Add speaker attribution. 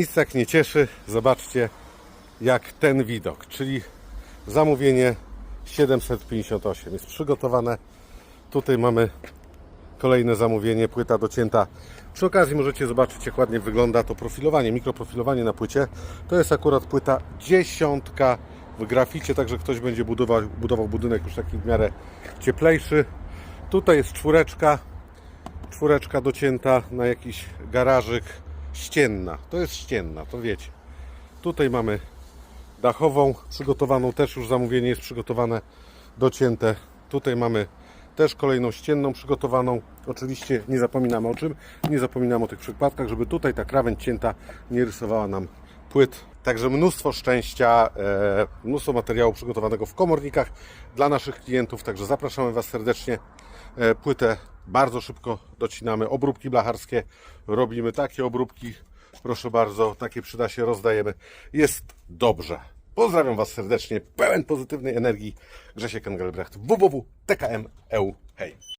Speaker 1: Nic tak nie cieszy, zobaczcie jak ten widok, czyli zamówienie 758 jest przygotowane. Tutaj mamy kolejne zamówienie, płyta docięta. Przy okazji możecie zobaczyć jak ładnie wygląda to profilowanie, mikroprofilowanie na płycie. To jest akurat płyta dziesiątka w graficie, także ktoś będzie budował, budował budynek już taki w miarę cieplejszy. Tutaj jest czwóreczka, czwóreczka docięta na jakiś garażyk ścienna. To jest ścienna, to wiecie. Tutaj mamy dachową przygotowaną, też już zamówienie jest przygotowane, docięte. Tutaj mamy też kolejną ścienną przygotowaną. Oczywiście nie zapominamy o czym? Nie zapominamy o tych przypadkach, żeby tutaj ta krawędź cięta nie rysowała nam płyt. Także mnóstwo szczęścia, e, mnóstwo materiału przygotowanego w komornikach dla naszych klientów. Także zapraszamy Was serdecznie. E, płytę bardzo szybko docinamy. Obróbki blacharskie robimy takie obróbki. Proszę bardzo, takie przyda się, rozdajemy. Jest dobrze. Pozdrawiam Was serdecznie, pełen pozytywnej energii. Grzesiek Engelbrecht, www.tkm.eu. Hej!